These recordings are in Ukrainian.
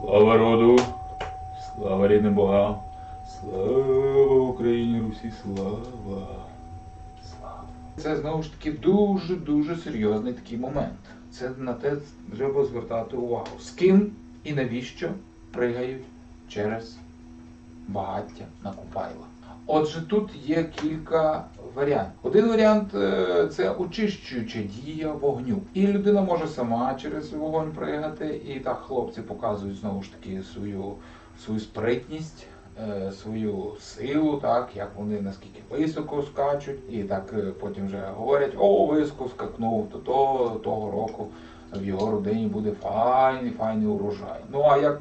Слава роду, слава рідним богам, слава Україні, Русі, слава. Слава. Це знову ж таки дуже-дуже серйозний такий момент. Це на те треба звертати увагу. З ким і навіщо пригають через багаття на Купайла. Отже, тут є кілька варіантів. Один варіант е, це очищуюча дія вогню. І людина може сама через вогонь пригати, і так хлопці показують знову ж таки свою, свою спритність. е, Свою силу, так як вони наскільки високо скачуть, і так е, потім вже говорять: о, високо скакнув, то того, того року в його родині буде файний, файний урожай. Ну а як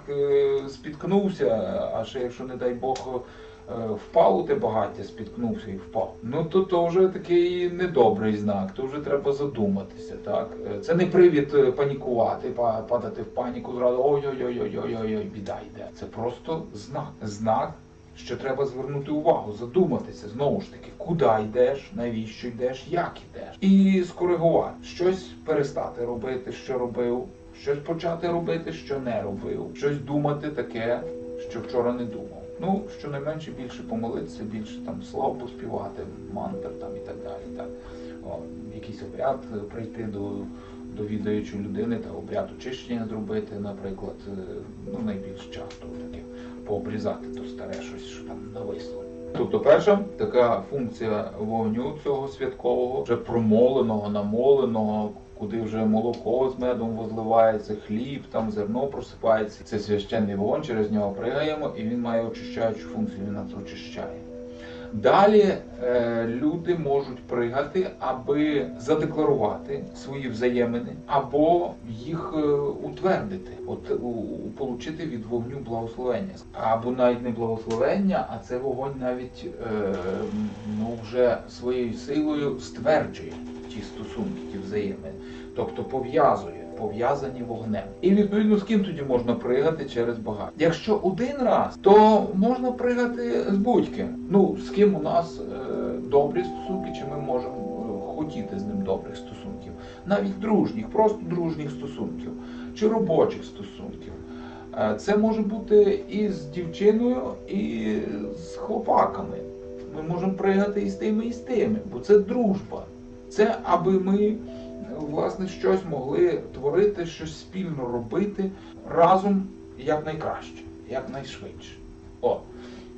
спіткнувся, а ще якщо, не дай Бог, впав у те багаття, спіткнувся і впав. Ну то, то вже такий недобрий знак, то вже треба задуматися. Так? Е, Це не привід е, панікувати, падати в паніку зразу ой-ой-ой-ой-ой-ой, біда йде. Це просто знак. Знак. Що треба звернути увагу, задуматися знову ж таки, куди йдеш, навіщо йдеш, як йдеш, і скоригувати щось перестати робити, що робив, щось почати робити, що не робив, щось думати таке, що вчора не думав. Ну, щонайменше більше помолитися, більше там слав поспівати, мантр там і так далі. Так. О, якийсь обряд е, прийти до, до відаючої людини та обряд очищення зробити, наприклад, е, ну найбільш часто таке пообрізати то старе щось, що там нависло. Тобто перша така функція вогню цього святкового, вже промоленого, намоленого, куди вже молоко з медом возливається, хліб, там зерно просипається. Це священний вогонь, через нього пригаємо, і він має очищаючу функцію, він нас очищає. Далі е, люди можуть пригати, аби задекларувати свої взаємини, або їх е, утвердити, от у- від вогню благословення. Або навіть не благословення, а це вогонь навіть е, ну, вже своєю силою стверджує ті стосунки, ті взаємини, тобто пов'язує. Пов'язані вогнем. І відповідно з ким тоді можна пригати через багато. Якщо один раз, то можна пригати з будь-ким. Ну, з ким у нас е, добрі стосунки, чи ми можемо е, хотіти з ним добрих стосунків, навіть дружніх, просто дружніх стосунків, чи робочих стосунків. Е, Це може бути і з дівчиною, і з хлопаками. Ми можемо пригати і з тими, і з тими, бо це дружба. Це аби ми власне щось могли творити, щось спільно робити разом якнайкраще, якнайшвидше. О,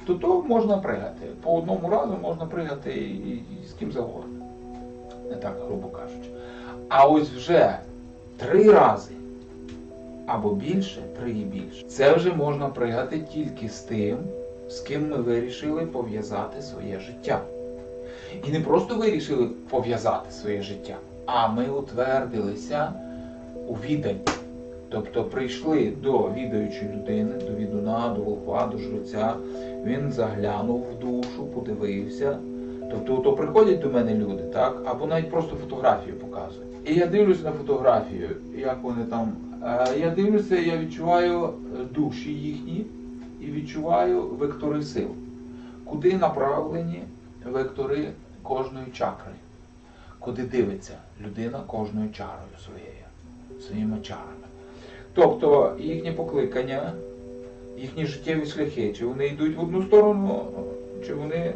то то можна пригати. По одному разу можна пригати і, і з ким завгодно. Не так, грубо кажучи. А ось вже три рази або більше, три і більше. Це вже можна пригати тільки з тим, з ким ми вирішили пов'язати своє життя. І не просто вирішили пов'язати своє життя, а ми утвердилися у відданні. Тобто прийшли до відаючої людини, до відуна, до волхва, до жреця. Він заглянув в душу, подивився. Тобто, то приходять до мене люди, так? Або навіть просто фотографію показують. І я дивлюся на фотографію, як вони там. Е, Я дивлюся, я відчуваю е, душі їхні і відчуваю вектори сил, куди направлені вектори кожної чакри, куди дивиться людина кожною чарою своєю, своїми чарами. Тобто їхнє покликання, їхні життєві шляхи, чи вони йдуть в одну сторону, чи вони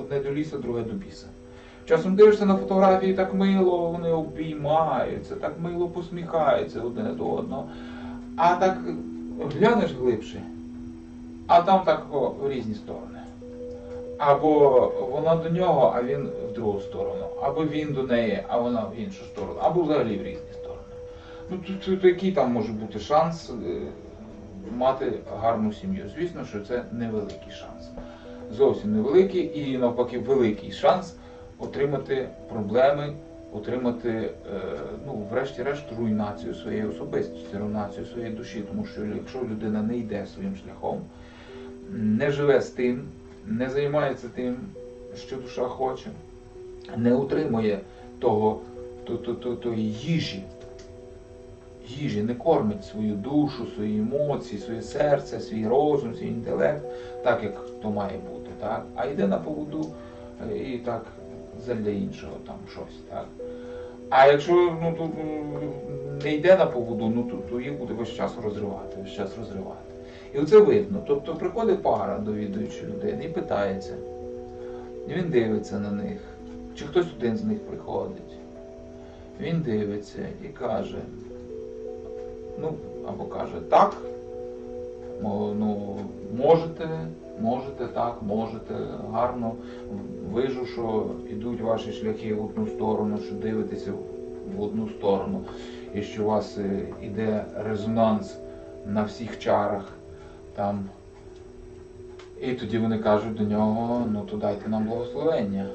одне до ліса, друге до біса. Часом дивишся на фотографії, так мило вони обіймаються, так мило посміхаються одне до одного. А так глянеш глибше, а там так в різні сторони. Або вона до нього, а він в другу сторону, або він до неї, а вона в іншу сторону, або взагалі в різні сторони. Ну то, то який там може бути шанс е, мати гарну сім'ю? Звісно, що це невеликий шанс. Зовсім невеликий і навпаки великий шанс отримати проблеми, отримати, е, ну, врешті-решт, руйнацію своєї особистості, руйнацію своєї душі. Тому що якщо людина не йде своїм шляхом, не живе з тим, не займається тим, що душа хоче, не утримує того, то, то, то, їжі, їжі, не кормить свою душу, свої емоції, своє серце, свій розум, свій інтелект, так як то має бути, так? а йде на поводу е, і так задля іншого там щось. Так? А якщо ну, тут м, не йде на поводу, ну то, то їх буде весь час розривати, весь час розривати. І оце видно. Тобто приходить пара до відуючої людини і питається. І він дивиться на них. Чи хтось один з них приходить. Він дивиться і каже, ну, або каже, так, ну, можете, можете, так, можете, гарно. Вижу, що йдуть ваші шляхи в одну сторону, що дивитеся в одну сторону, і що у вас е, іде резонанс на всіх чарах там. І тоді вони кажуть до нього, ну то дайте нам благословення.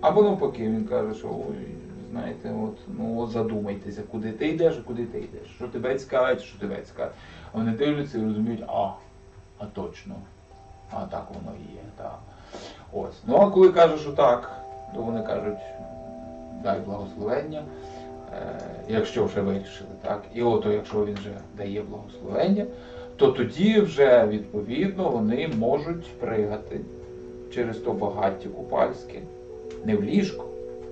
Або навпаки, він каже, що ой, знаєте, от, ну от задумайтеся, куди ти йдеш, куди ти йдеш. Що тебе цікавить, що тебе цікавить. А вони дивляться і розуміють, а, а точно. А так воно і є. Так. Ось. Ну а коли каже, що так, то вони кажуть, дай благословення. Е, якщо вже вирішили, так. І от якщо він вже дає благословення, то тоді вже відповідно вони можуть пригати через то багаття купальське. Не в ліжко,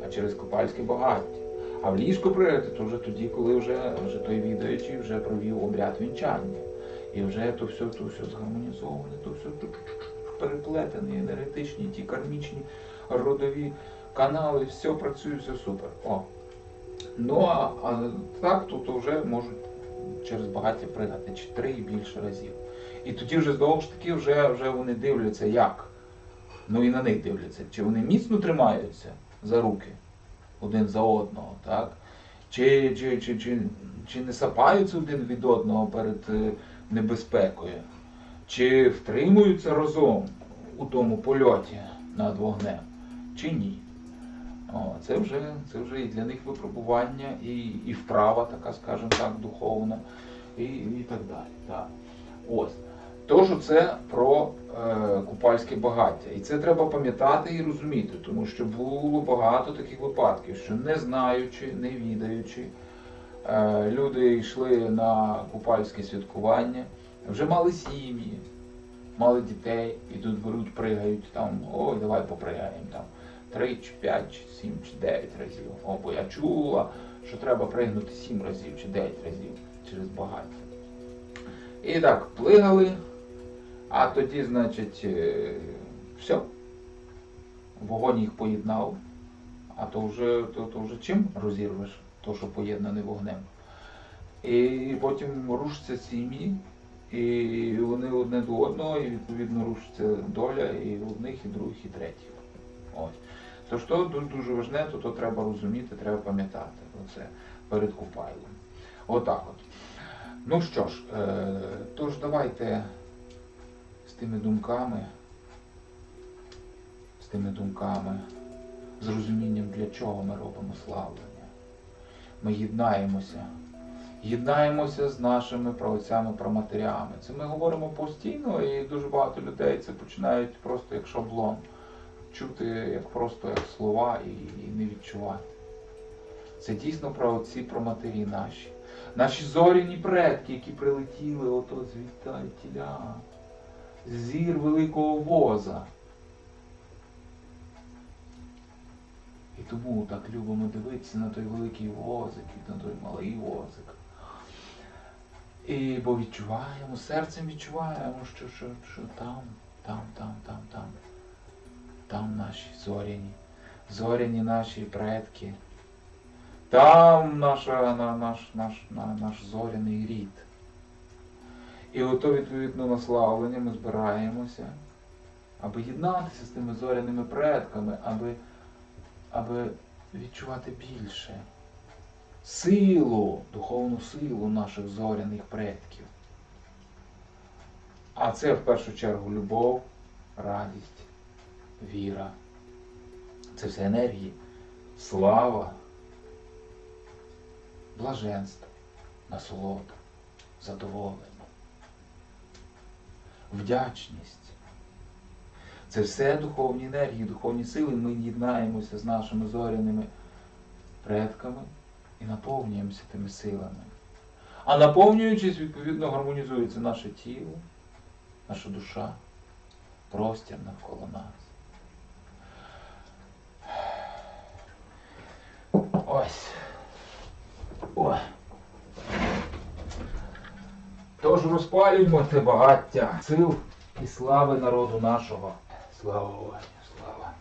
а через купальське багаття. А в ліжко пригати то вже тоді, коли вже, вже той відаючий вже провів обряд вінчання. І вже то все, то все згармонізоване, то все чу-чу-чу, переплетені, енергетичні, ті кармічні, родові канали, все працює, все супер. О. Ну а, а так, то, то вже можуть через багаття пригати чи три і більше разів. І тоді вже знову ж таки вже, вже вони дивляться як. Ну і на них дивляться, чи вони міцно тримаються за руки один за одного, так? Чи, чи, чи, чи, чи не сапаються один від одного перед е, небезпекою, чи втримуються разом у тому польоті над вогнем, чи ні. Це, вже, це вже і для них випробування, і, і вправа, така, скажімо так, духовна, і, і так далі. Так. Ось. Тож це про е, купальське багаття. І це треба пам'ятати і розуміти, тому що було багато таких випадків, що не знаючи, не відаючи, е, люди йшли на купальське святкування, вже мали сім'ї, мали дітей, і тут беруть, пригають там, ой, давай попригаємо там 3, чи 5, чи 7, чи 9 разів. О, бо я чула, що треба пригнути 7 разів чи 9 разів через багаття. І так, плигали, а тоді, значить, е, все. Вогонь їх поєднав. А то вже, то, то вже чим розірвеш, то, що поєднане вогнем. І потім рушаться сім'ї, і вони одне до одного, і відповідно рушиться доля і одних, і других, і третіх. Ось. Тож то ду- дуже важне, то, то треба розуміти, треба пам'ятати оце перед купайлом. Отак от. Ну що ж, е, тож давайте з тими думками, з тими думками, з розумінням, для чого ми робимо славлення. Ми єднаємося. Єднаємося з нашими праотцями, праматерями. Це ми говоримо постійно, і дуже багато людей це починають просто як шаблон. Чути як просто як слова і, і не відчувати. Це дійсно праотці, праматері наші. Наші зоряні предки, які прилетіли ото звідтіля, зір великого воза. І тому так любимо дивитися на той великий возик і на той малий возик. І бо відчуваємо, серцем відчуваємо, що, що, що там, там, там, там, там, там наші зоряні, зоряні наші предки. Там наша, на, наш, наш, на, наш зоряний рід. І ото відповідно на славлення ми збираємося, аби єднатися з тими зоряними предками, аби, аби відчувати більше силу, духовну силу наших зоряних предків. А це в першу чергу любов, радість, віра. Це все енергії, слава блаженство, насолода, задоволення, вдячність. Це все духовні енергії, духовні сили. Ми єднаємося з нашими зоряними предками і наповнюємося тими силами. А наповнюючись, відповідно, гармонізується наше тіло, наша душа, простір навколо нас. Ось. О. Тож розпалюємо те багаття сил і слави народу нашого. Слава Богу, слава.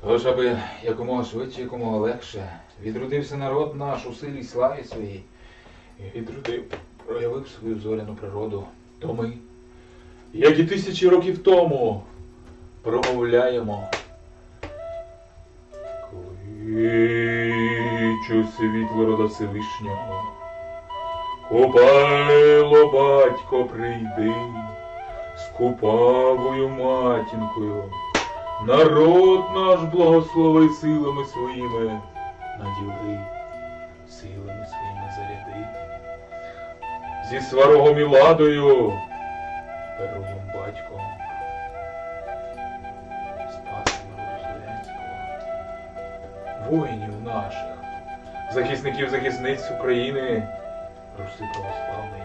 Тож, аби якомога швидше, якомога легше відродився народ наш у силі й славі своїй. І відродив, проявив свою зоряну природу. То ми, як і тисячі років тому, промовляємо. Кличу світло рода Всевишнього. Купайло, батько, прийди, з купавою матінкою. Народ наш благослови силами своїми, наділи, силами своїми заряди. Зі сварогом і ладою, перовим батьком, спасом народу Зеленського, воїнів наших, захисників захисниць України, Руси православної.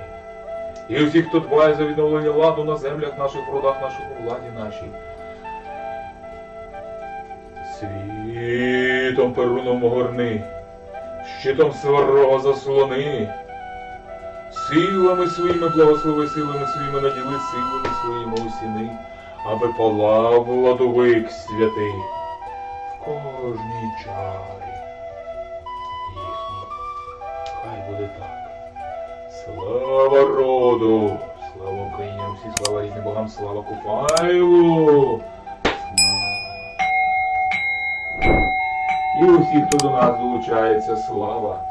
І усіх, хто дбає за відновлення ладу на землях наших, в родах наших, у владі нашій. Світом перуном огорни, щитом сварого заслони, силами своїми благослови, силами своїми наділи, силами своїми усіни, аби палав владовик святий в кожній чарі. Хай буде так. Слава роду! Слава Україні, всі слава різним богам, слава Купайлу! І усі, хто до нас долучається, слава!